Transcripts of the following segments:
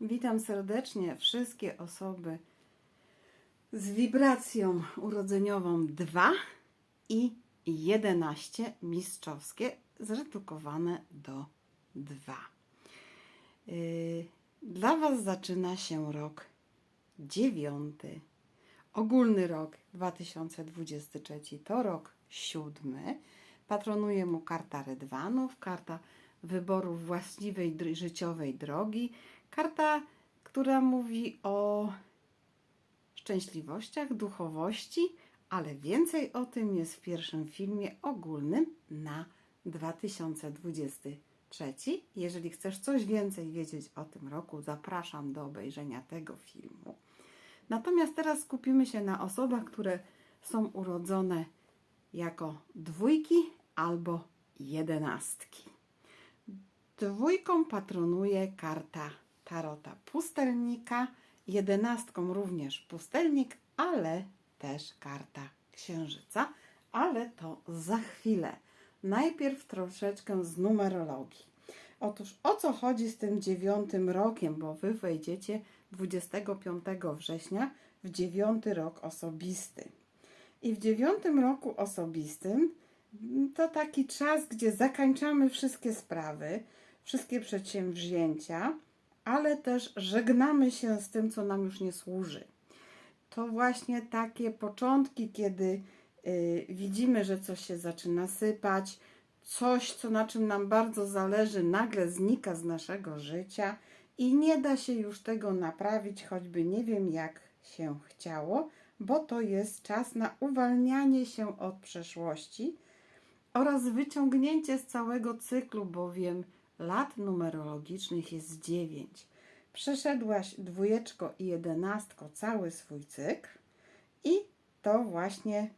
Witam serdecznie wszystkie osoby z wibracją urodzeniową 2 i 11 mistrzowskie zredukowane do 2. Yy, Dla Was zaczyna się rok dziewiąty. Ogólny rok 2023 to rok siódmy. Patronuje mu karta Rydwanów, karta wyboru właściwej życiowej drogi, karta, która mówi o szczęśliwościach, duchowości, ale więcej o tym jest w pierwszym filmie ogólnym na 2023. Jeżeli chcesz coś więcej wiedzieć o tym roku, zapraszam do obejrzenia tego filmu. Natomiast teraz skupimy się na osobach, które są urodzone jako dwójki albo jedenastki. Dwójką patronuje karta Tarota Pustelnika, jedenastką również Pustelnik, ale też karta Księżyca, ale to za chwilę. Najpierw troszeczkę z numerologii. Otóż o co chodzi z tym dziewiątym rokiem, bo wy wejdziecie 25 września w dziewiąty rok osobisty. I w dziewiątym roku osobistym to taki czas, gdzie zakończamy wszystkie sprawy, wszystkie przedsięwzięcia, ale też żegnamy się z tym, co nam już nie służy. To właśnie takie początki, kiedy y, widzimy, że coś się zaczyna sypać, coś, co na czym nam bardzo zależy, nagle znika z naszego życia i nie da się już tego naprawić, choćby nie wiem jak się chciało, bo to jest czas na uwalnianie się od przeszłości oraz wyciągnięcie z całego cyklu, bowiem lat numerologicznych jest dziewięć. Przeszedłaś dwójeczko i jedenastko cały swój cykl i to właśnie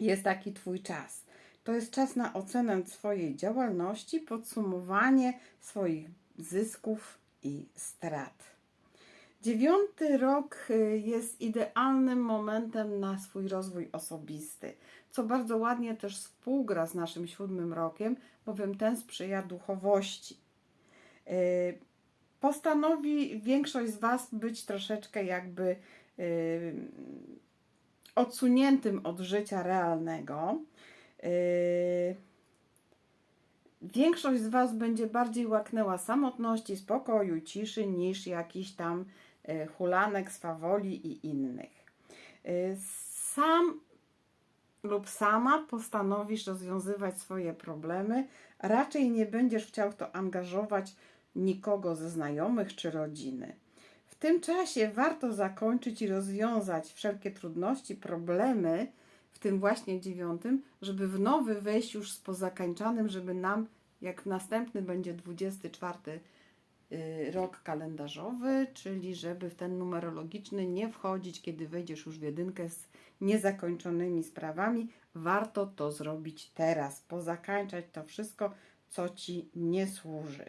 jest taki Twój czas. To jest czas na ocenę swojej działalności, podsumowanie swoich zysków i strat. Dziewiąty rok y, jest idealnym momentem na swój rozwój osobisty, co bardzo ładnie też współgra z naszym siódmym rokiem, bowiem ten sprzyja duchowości. Y, Postanowi większość z Was być troszeczkę jakby y, odsuniętym od życia realnego. Większość z Was będzie bardziej łaknęła samotności, spokoju, ciszy niż jakiś tam hulanek, swawoli i innych. E, Sam lub sama postanowisz rozwiązywać swoje problemy, raczej nie będziesz chciał to angażować nikogo ze znajomych czy rodziny. W tym czasie warto zakończyć i rozwiązać wszelkie trudności, problemy, w tym właśnie dziewiątym, żeby w nowy wejść już z pozakańczanym, żeby nam, jak następny będzie 24 y, rok kalendarzowy, czyli żeby w ten numerologiczny nie wchodzić, kiedy wejdziesz już w jedynkę z niezakończonymi sprawami. Warto to zrobić teraz, pozakańczać to wszystko, co Ci nie służy.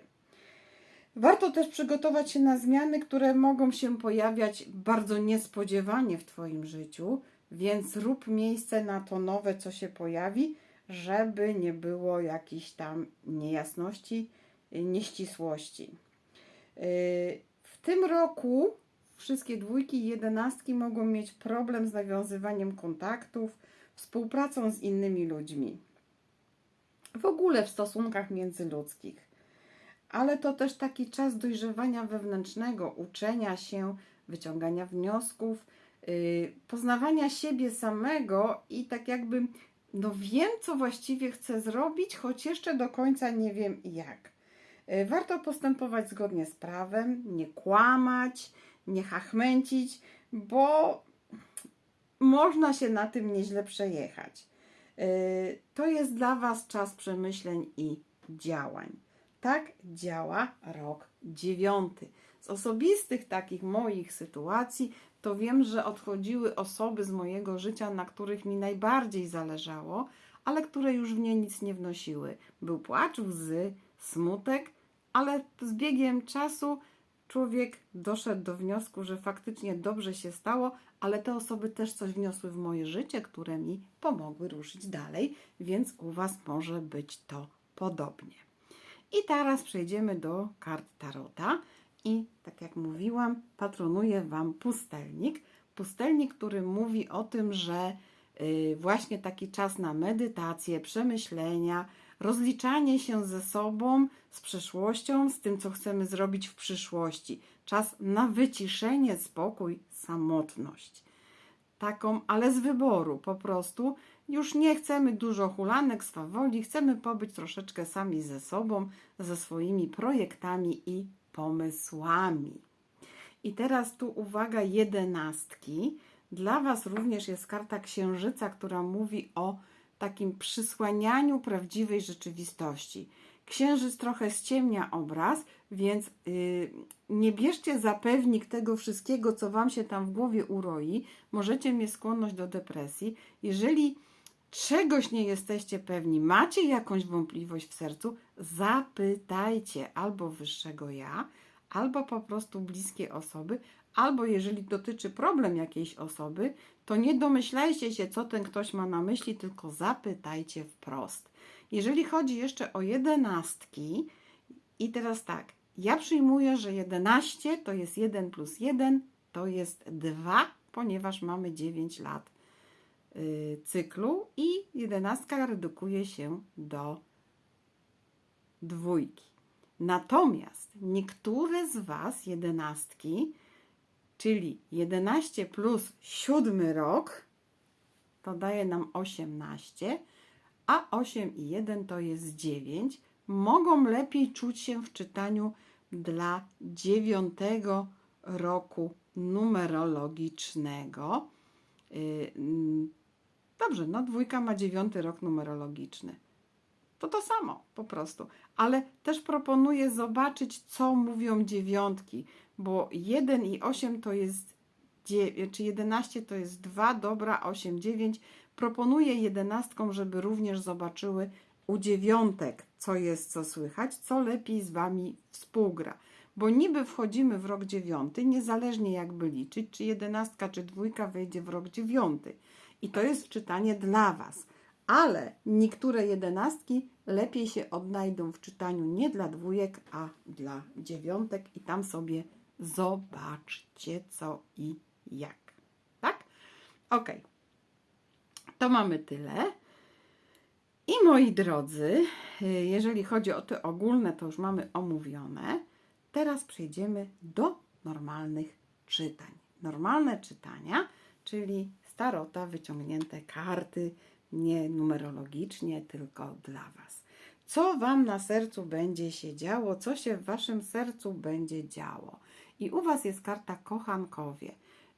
Warto też przygotować się na zmiany, które mogą się pojawiać bardzo niespodziewanie w Twoim życiu, więc rób miejsce na to nowe, co się pojawi, żeby nie było jakichś tam niejasności, y, nieścisłości. Yy, W tym roku wszystkie dwójki i jedenastki mogą mieć problem z nawiązywaniem kontaktów, współpracą z innymi ludźmi. W ogóle w stosunkach międzyludzkich ale to też taki czas dojrzewania wewnętrznego, uczenia się, wyciągania wniosków, yy, poznawania siebie samego i tak jakby, no wiem, co właściwie chcę zrobić, choć jeszcze do końca nie wiem jak. Yy, Warto postępować zgodnie z prawem, nie kłamać, nie chachmęcić, bo można się na tym nieźle przejechać. Yy, To jest dla Was czas przemyśleń i działań. Tak działa rok dziewiąty. Z osobistych takich moich sytuacji to wiem, że odchodziły osoby z mojego życia, na których mi najbardziej zależało, ale które już w nie nic nie wnosiły. Był płacz, łzy, smutek, ale z biegiem czasu człowiek doszedł do wniosku, że faktycznie dobrze się stało, ale te osoby też coś wniosły w moje życie, które mi pomogły ruszyć dalej, więc u Was może być to podobnie. I teraz przejdziemy do kart Tarota I tak jak mówiłam, patronuje Wam pustelnik. Pustelnik, który mówi o tym, że y, właśnie taki czas na medytację, przemyślenia, rozliczanie się ze sobą, z przeszłością, z tym, co chcemy zrobić w przyszłości. Czas na wyciszenie, spokój, samotność. Taką, ale z wyboru po prostu. Już nie chcemy dużo hulanek, swawoli, chcemy pobyć troszeczkę sami ze sobą, ze swoimi projektami i pomysłami. I teraz tu uwaga, jedenastki. Dla Was również jest karta księżyca, która mówi o takim przysłanianiu prawdziwej rzeczywistości. Księżyc trochę ściemnia obraz, więc yy, nie bierzcie za pewnik tego wszystkiego, co Wam się tam w głowie uroi. Możecie mieć skłonność do depresji. Jeżeli czegoś nie jesteście pewni, macie jakąś wątpliwość w sercu, zapytajcie albo wyższego ja, albo po prostu bliskie osoby, albo jeżeli dotyczy problem jakiejś osoby, to nie domyślajcie się, co ten ktoś ma na myśli, tylko zapytajcie wprost. Jeżeli chodzi jeszcze o jedenastki, i teraz tak, ja przyjmuję, że 11 to jest 1 plus 1 to jest 2, ponieważ mamy 9 lat y, cyklu i jedenastka redukuje się do dwójki. Natomiast niektóre z Was jedenastki, czyli 11 plus 7 rok, to daje nam 18, a 8 i 1 to jest 9, mogą lepiej czuć się w czytaniu dla dziewiątego roku numerologicznego. Yy, Dobrze, no dwójka ma dziewiąty rok numerologiczny. To to samo po prostu. Ale też proponuję zobaczyć, co mówią dziewiątki, bo 1 i 8 to jest, dzie- czy 11 to jest 2, dobra, 8, 9. Proponuję jedenastkom, żeby również zobaczyły u dziewiątek, co jest, co słychać, co lepiej z Wami współgra. Bo niby wchodzimy w rok dziewiąty, niezależnie jakby liczyć, czy jedenastka, czy dwójka wejdzie w rok dziewiąty. I to jest czytanie dla Was. Ale niektóre jedenastki lepiej się odnajdą w czytaniu nie dla dwójek, a dla dziewiątek i tam sobie zobaczcie co i jak. Tak? Ok. To mamy tyle. I moi drodzy, jeżeli chodzi o te ogólne, to już mamy omówione. Teraz przejdziemy do normalnych czytań. Normalne czytania, czyli starota, wyciągnięte karty, nie numerologicznie, tylko dla Was. Co Wam na sercu będzie się działo, co się w Waszym sercu będzie działo. I u Was jest karta kochankowie,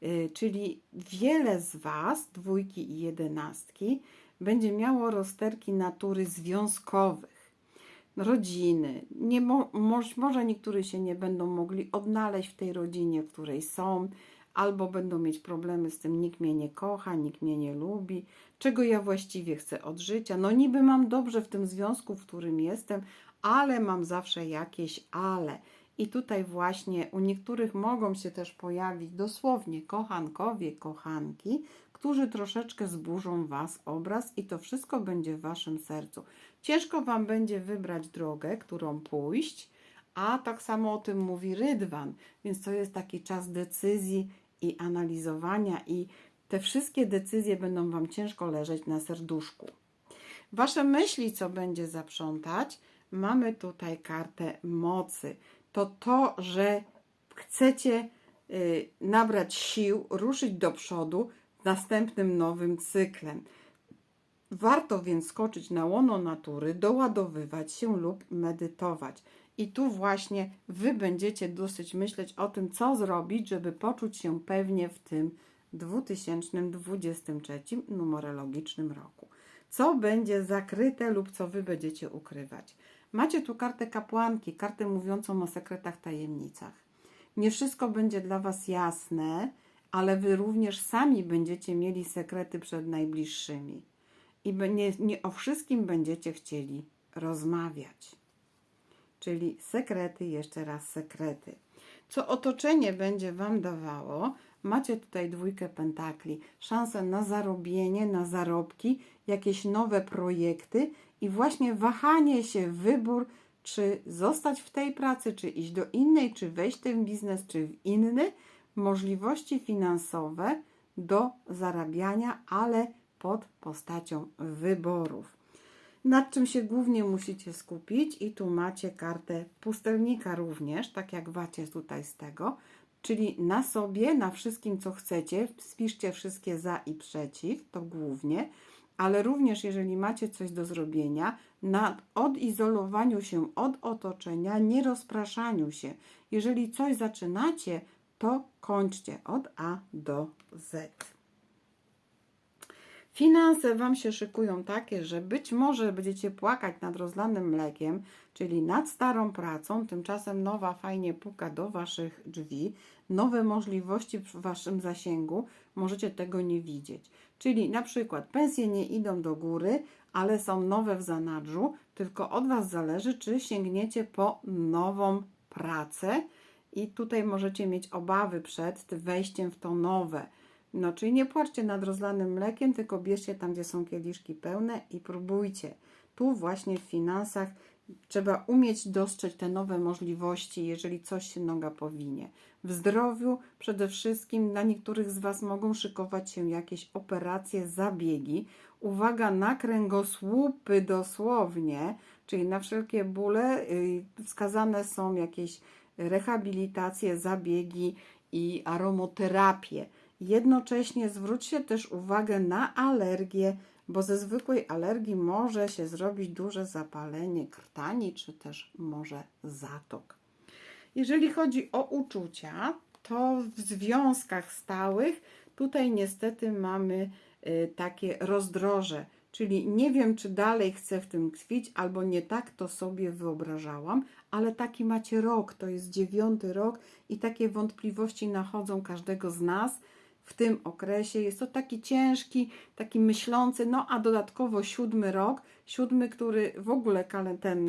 y, czyli wiele z Was, dwójki i jedenastki, będzie miało rozterki natury związkowych rodziny. Nie mo, moż- może niektórzy się nie będą mogli odnaleźć w tej rodzinie, w której są, albo będą mieć problemy z tym, nikt mnie nie kocha, nikt mnie nie lubi, czego ja właściwie chcę od życia. No niby mam dobrze w tym związku, w którym jestem, ale mam zawsze jakieś ale. I tutaj właśnie u niektórych mogą się też pojawić dosłownie kochankowie, kochanki, którzy troszeczkę zburzą Was obraz i to wszystko będzie w Waszym sercu. Ciężko Wam będzie wybrać drogę, którą pójść, a tak samo o tym mówi Rydwan, więc to jest taki czas decyzji i analizowania i te wszystkie decyzje będą Wam ciężko leżeć na serduszku. Wasze myśli, co będzie zaprzątać, mamy tutaj kartę mocy. To to, że chcecie y, nabrać sił, ruszyć do przodu następnym nowym cyklem. Warto więc skoczyć na łono natury, doładowywać się lub medytować. I tu właśnie Wy będziecie dosyć myśleć o tym, co zrobić, żeby poczuć się pewnie w tym 2023 numerologicznym roku. Co będzie zakryte lub co Wy będziecie ukrywać. Macie tu kartę kapłanki, kartę mówiącą o sekretach, tajemnicach. Nie wszystko będzie dla Was jasne, ale Wy również sami będziecie mieli sekrety przed najbliższymi. I nie, nie o wszystkim będziecie chcieli rozmawiać. Czyli sekrety, jeszcze raz sekrety. Co otoczenie będzie Wam dawało? Macie tutaj dwójkę pentakli, szansę na zarobienie, na zarobki, jakieś nowe projekty i właśnie wahanie się, wybór, czy zostać w tej pracy, czy iść do innej, czy wejść w ten biznes, czy w inny, możliwości finansowe do zarabiania, ale pod postacią wyborów. Nad czym się głównie musicie skupić, i tu macie kartę pustelnika również, tak jak macie tutaj z tego, czyli na sobie, na wszystkim, co chcecie, spiszcie wszystkie za i przeciw, to głównie, ale również jeżeli macie coś do zrobienia, na odizolowaniu się od otoczenia, nie rozpraszaniu się. Jeżeli coś zaczynacie, to kończcie od A do Z. Finanse Wam się szykują takie, że być może będziecie płakać nad rozlanym mlekiem, czyli nad starą pracą, tymczasem nowa fajnie puka do Waszych drzwi, nowe możliwości w Waszym zasięgu, możecie tego nie widzieć. Czyli na przykład pensje nie idą do góry, ale są nowe w zanadrzu, tylko od Was zależy, czy sięgniecie po nową pracę. I tutaj możecie mieć obawy przed wejściem w to nowe. No, czyli nie płaczcie nad rozlanym mlekiem, tylko bierzcie tam, gdzie są kieliszki pełne i próbujcie. Tu właśnie w finansach trzeba umieć dostrzec te nowe możliwości, jeżeli coś się noga powinie. W zdrowiu przede wszystkim dla niektórych z Was mogą szykować się jakieś operacje, zabiegi. Uwaga na kręgosłupy dosłownie, czyli na wszelkie bóle y, wskazane są jakieś rehabilitacje, zabiegi i aromoterapie. Jednocześnie zwróćcie też uwagę na alergię, bo ze zwykłej alergii może się zrobić duże zapalenie krtani, czy też może zatok. Jeżeli chodzi o uczucia, to w związkach stałych tutaj niestety mamy y, takie rozdroże, czyli nie wiem, czy dalej chcę w tym tkwić, albo nie tak to sobie wyobrażałam, ale taki macie rok, to jest dziewiąty rok i takie wątpliwości nachodzą każdego z nas w tym okresie. Jest to taki ciężki, taki myślący, no a dodatkowo siódmy rok, siódmy, który w ogóle ten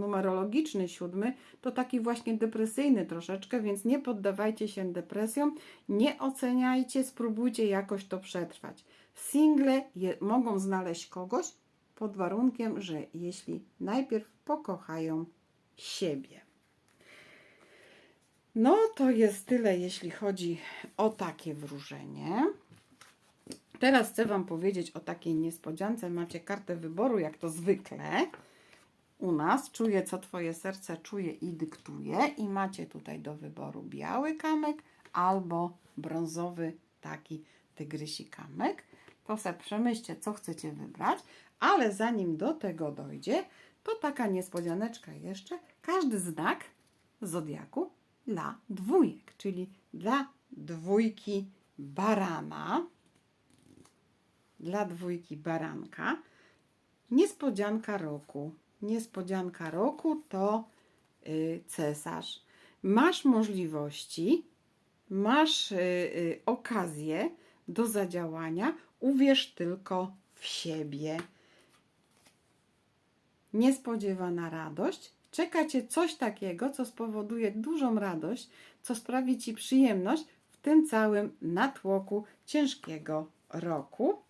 numerologiczny siódmy, to taki właśnie depresyjny troszeczkę, więc nie poddawajcie się depresjom, nie oceniajcie, spróbujcie jakoś to przetrwać. Single je, mogą znaleźć kogoś pod warunkiem, że jeśli najpierw pokochają siebie. No to jest tyle, jeśli chodzi o takie wróżenie. Teraz chcę Wam powiedzieć o takiej niespodziance. Macie kartę wyboru, jak to zwykle u nas. Czuję, co Twoje serce czuje i dyktuje. I macie tutaj do wyboru biały kamek albo brązowy taki tygrysi kamek. To sobie przemyślcie, co chcecie wybrać. Ale zanim do tego dojdzie, to taka niespodzianeczka jeszcze. Każdy znak zodiaku dla dwójek, czyli dla dwójki barana, dla dwójki baranka. Niespodzianka roku. Niespodzianka roku to y, cesarz. Masz możliwości, masz y, y, okazję do zadziałania, uwierz tylko w siebie. Niespodziewana radość Czeka Cię coś takiego, co spowoduje dużą radość, co sprawi Ci przyjemność w tym całym natłoku ciężkiego roku.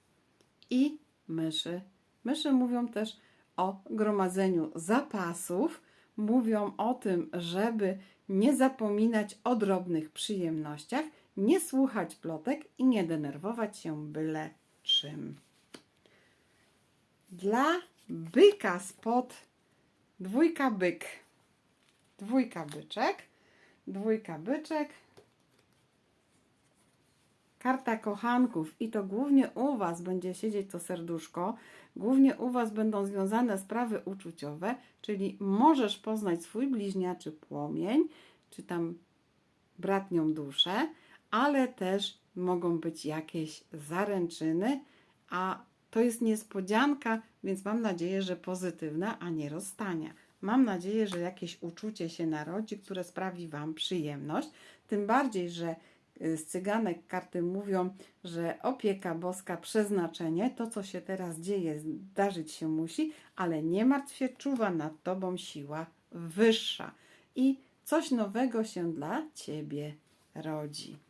I myszy. Myszy mówią też o gromadzeniu zapasów, mówią o tym, żeby nie zapominać o drobnych przyjemnościach, nie słuchać plotek i nie denerwować się byle czym. Dla byka spod dwójka byk, dwójka byczek, dwójka byczek, karta kochanków. I to głównie u Was będzie siedzieć to serduszko, głównie u Was będą związane sprawy uczuciowe, czyli możesz poznać swój bliźniaczy płomień, czy tam bratnią duszę, ale też mogą być jakieś zaręczyny, a to jest niespodzianka, więc mam nadzieję, że pozytywna, a nie rozstania. Mam nadzieję, że jakieś uczucie się narodzi, które sprawi Wam przyjemność. Tym bardziej, że y, z cyganek karty mówią, że opieka boska, przeznaczenie, to co się teraz dzieje, zdarzyć się musi, ale nie martw się, czuwa nad Tobą siła wyższa i coś nowego się dla Ciebie rodzi.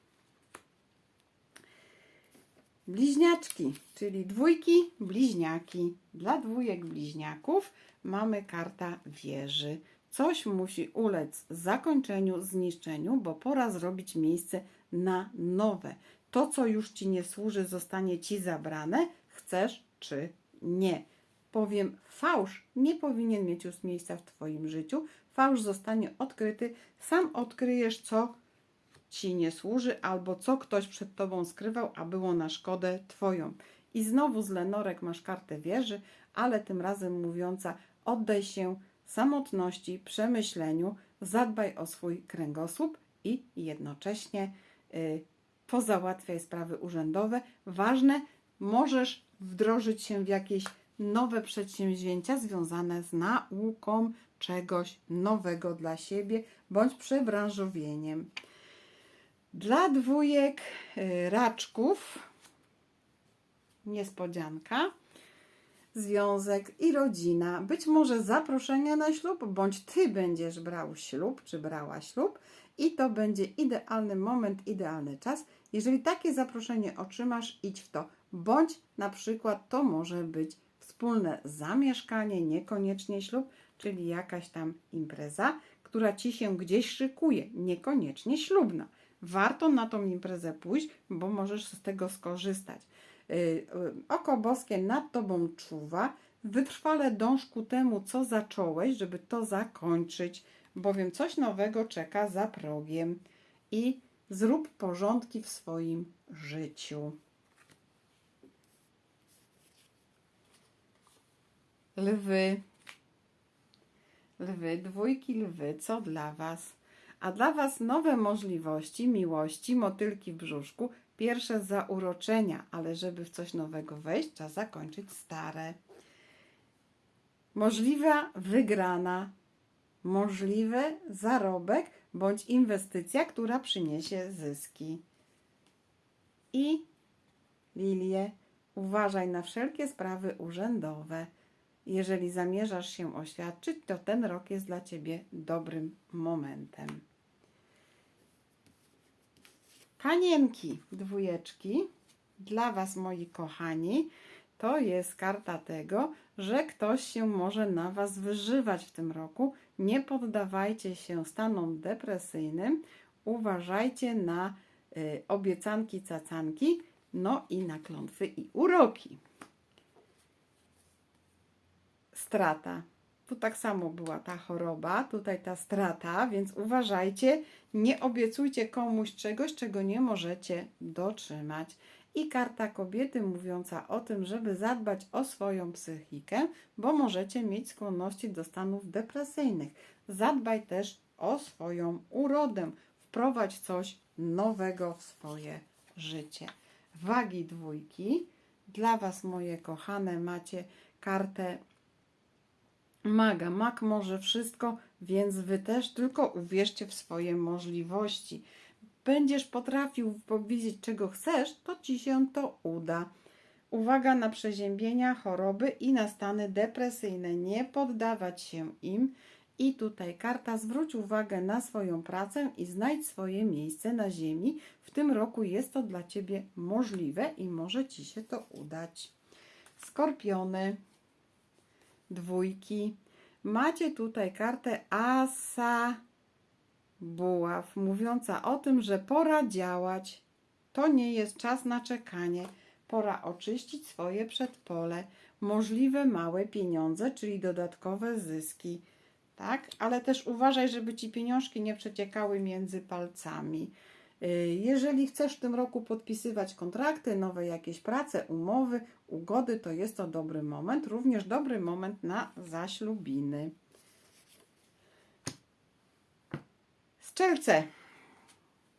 Bliźniaczki, czyli dwójki, bliźniaki. Dla dwójek bliźniaków mamy karta wieży, Coś musi ulec zakończeniu, zniszczeniu, bo pora zrobić miejsce na nowe. To, co już ci nie służy, zostanie ci zabrane, chcesz czy nie. Powiem, fałsz nie powinien mieć już miejsca w Twoim życiu. Fałsz zostanie odkryty, sam odkryjesz, co ci nie służy, albo co ktoś przed tobą skrywał, a było na szkodę twoją. I znowu z Lenorek masz kartę wieży, ale tym razem mówiąca: oddaj się samotności, przemyśleniu, zadbaj o swój kręgosłup i jednocześnie y, pozałatwiaj sprawy urzędowe. Ważne, możesz wdrożyć się w jakieś nowe przedsięwzięcia związane z nauką czegoś nowego dla siebie bądź przebranżowieniem. Dla dwójek y, raczków niespodzianka, związek i rodzina. Być może zaproszenie na ślub, bądź ty będziesz brał ślub, czy brała ślub, i to będzie idealny moment, idealny czas. Jeżeli takie zaproszenie otrzymasz, idź w to. Bądź na przykład to może być wspólne zamieszkanie, niekoniecznie ślub, czyli jakaś tam impreza, która ci się gdzieś szykuje, niekoniecznie ślubna. Warto na tą imprezę pójść, bo możesz z tego skorzystać. Yy, yy, Oko boskie nad tobą czuwa, wytrwale dąż ku temu, co zacząłeś, żeby to zakończyć, bowiem coś nowego czeka za progiem i zrób porządki w swoim życiu. Lwy. Lwy, dwójki lwy, co dla Was? A dla Was nowe możliwości, miłości, motylki w brzuszku, pierwsze zauroczenia, ale żeby w coś nowego wejść, trzeba zakończyć stare. Możliwa wygrana, możliwy zarobek bądź inwestycja, która przyniesie zyski. I Lilie, uważaj na wszelkie sprawy urzędowe. Jeżeli zamierzasz się oświadczyć, to ten rok jest dla Ciebie dobrym momentem. Panienki, dwójeczki, dla Was, moi kochani, to jest karta tego, że ktoś się może na Was wyżywać w tym roku. Nie poddawajcie się stanom depresyjnym, uważajcie na y, obiecanki, cacanki, no i na klątwy i uroki strata. Tu tak samo była ta choroba, tutaj ta strata, więc uważajcie, nie obiecujcie komuś czegoś, czego nie możecie dotrzymać. I karta kobiety mówiąca o tym, żeby zadbać o swoją psychikę, bo możecie mieć skłonności do stanów depresyjnych. Zadbaj też o swoją urodę. Wprowadź coś nowego w swoje życie. Wagi dwójki. Dla Was, moje kochane, macie kartę maga. Mag może wszystko, więc wy też, tylko uwierzcie w swoje możliwości. Będziesz potrafił powiedzieć, czego chcesz, to ci się to uda. Uwaga na przeziębienia, choroby i na stany depresyjne. Nie poddawać się im. I tutaj karta zwróć uwagę na swoją pracę i znajdź swoje miejsce na ziemi. W tym roku jest to dla Ciebie możliwe i może Ci się to udać. Skorpiony dwójki. Macie tutaj kartę Asa Buław, mówiąca o tym, że pora działać. To nie jest czas na czekanie. Pora oczyścić swoje przedpole. Możliwe małe pieniądze, czyli dodatkowe zyski. Tak? Ale też uważaj, żeby ci pieniążki nie przeciekały między palcami. Y, Jeżeli chcesz w tym roku podpisywać kontrakty, nowe jakieś prace, umowy, ugody, to jest to dobry moment. Również dobry moment na zaślubiny. Strzelce.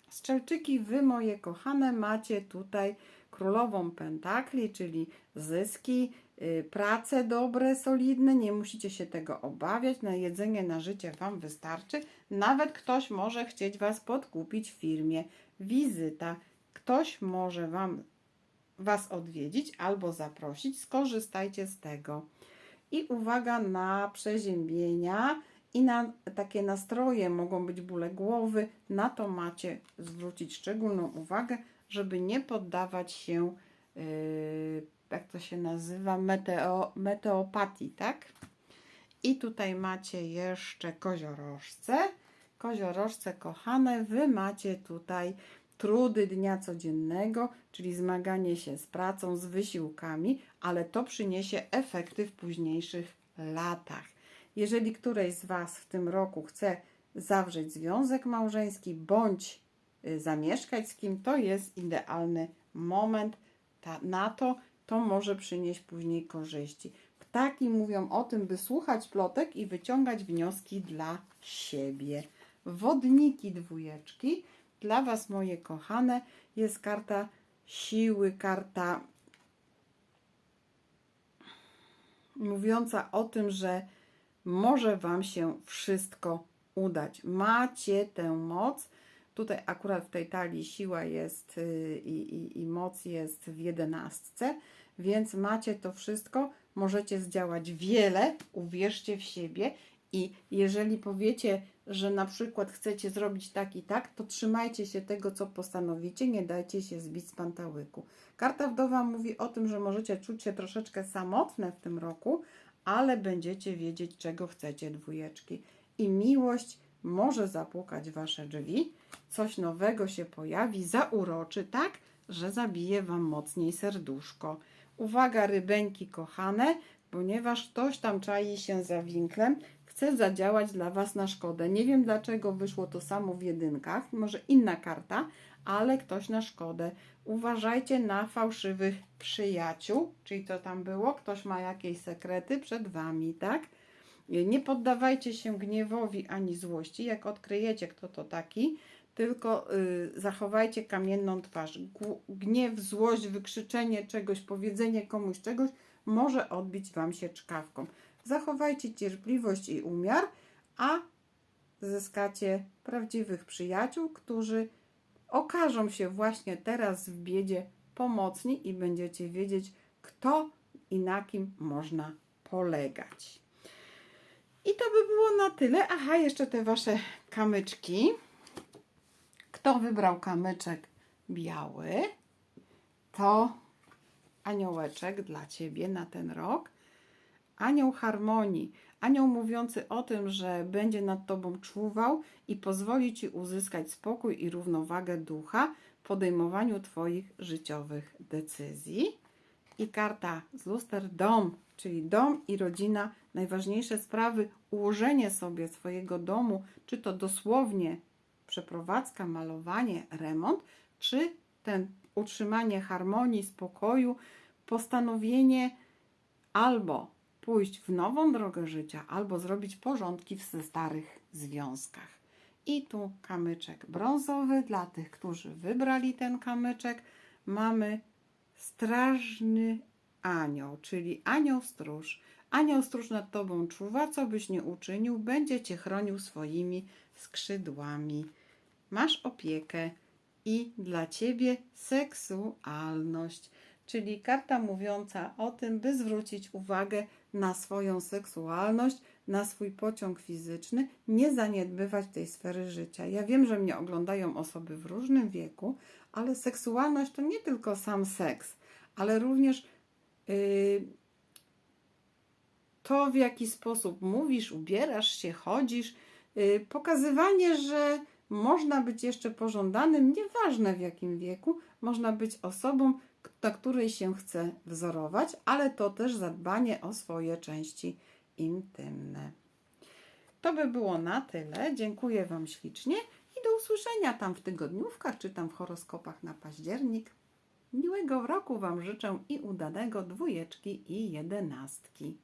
Strzelczyki, wy moje kochane, macie tutaj królową pentakli, czyli zyski, prace dobre, solidne, nie musicie się tego obawiać, na jedzenie, na życie Wam wystarczy. Nawet ktoś może chcieć Was podkupić w firmie. Wizyta, ktoś może Wam Was odwiedzić albo zaprosić, skorzystajcie z tego. I uwaga na przeziębienia i na takie nastroje, mogą być bóle głowy, na to macie zwrócić szczególną uwagę, żeby nie poddawać się, yy, jak to się nazywa, meteo, meteopatii, tak? I tutaj macie jeszcze koziorożce. Koziorożce kochane, wy macie tutaj trudy dnia codziennego, czyli zmaganie się z pracą, z wysiłkami, ale to przyniesie efekty w późniejszych latach. Jeżeli któreś z Was w tym roku chce zawrzeć związek małżeński bądź y, zamieszkać z kim, to jest idealny moment na to, to może przynieść później korzyści. Ptaki mówią o tym, by słuchać plotek i wyciągać wnioski dla siebie. Wodniki dwójeczki. Dla Was, moje kochane, jest karta siły, karta mówiąca o tym, że może Wam się wszystko udać. Macie tę moc. Tutaj akurat w tej talii siła jest y, i, i, i moc jest w jedenastce, więc macie to wszystko. Możecie zdziałać wiele, uwierzcie w siebie i jeżeli powiecie, że na przykład chcecie zrobić tak i tak, to trzymajcie się tego, co postanowicie, nie dajcie się zbić z pantałyku. Karta wdowa mówi o tym, że możecie czuć się troszeczkę samotne w tym roku, ale będziecie wiedzieć, czego chcecie, dwójeczki. I miłość może zapukać wasze drzwi, coś nowego się pojawi, zauroczy tak, że zabije wam mocniej serduszko. Uwaga, rybeńki kochane, ponieważ ktoś tam czai się za winklem, chce zadziałać dla Was na szkodę. Nie wiem dlaczego wyszło to samo w jedynkach, może inna karta, ale ktoś na szkodę. Uważajcie na fałszywych przyjaciół, czyli to tam było, ktoś ma jakieś sekrety przed Wami, tak? Nie poddawajcie się gniewowi ani złości, jak odkryjecie, kto to taki, tylko y, zachowajcie kamienną twarz. Gniew, złość, wykrzyczenie czegoś, powiedzenie komuś czegoś może odbić Wam się czkawką. Zachowajcie cierpliwość i umiar, a zyskacie prawdziwych przyjaciół, którzy okażą się właśnie teraz w biedzie pomocni i będziecie wiedzieć, kto i na kim można polegać. I to by było na tyle. Aha, jeszcze te wasze kamyczki. Kto wybrał kamyczek biały, to aniołeczek dla ciebie na ten rok. Anioł harmonii, anioł mówiący o tym, że będzie nad tobą czuwał i pozwoli ci uzyskać spokój i równowagę ducha w podejmowaniu twoich życiowych decyzji. I karta z luster dom, czyli dom i rodzina, najważniejsze sprawy, ułożenie sobie swojego domu, czy to dosłownie przeprowadzka, malowanie, remont, czy ten utrzymanie harmonii, spokoju, postanowienie albo pójść w nową drogę życia, albo zrobić porządki w starych związkach. I tu kamyczek brązowy dla tych, którzy wybrali ten kamyczek. Mamy strażny anioł, czyli anioł stróż. Anioł stróż nad tobą czuwa, co byś nie uczynił, będzie cię chronił swoimi skrzydłami. Masz opiekę i dla ciebie seksualność, czyli karta mówiąca o tym, by zwrócić uwagę na swoją seksualność, na swój pociąg fizyczny, nie zaniedbywać tej sfery życia. Ja wiem, że mnie oglądają osoby w różnym wieku, ale seksualność to nie tylko sam seks, ale również yy, to, w jaki sposób mówisz, ubierasz się, chodzisz, yy, pokazywanie, że można być jeszcze pożądanym, nieważne w jakim wieku, można być osobą, na której się chce wzorować, ale to też zadbanie o swoje części intymne. To by było na tyle. Dziękuję Wam ślicznie i do usłyszenia tam w tygodniówkach czy tam w horoskopach na październik. Miłego roku Wam życzę i udanego dwójeczki i jedenastki.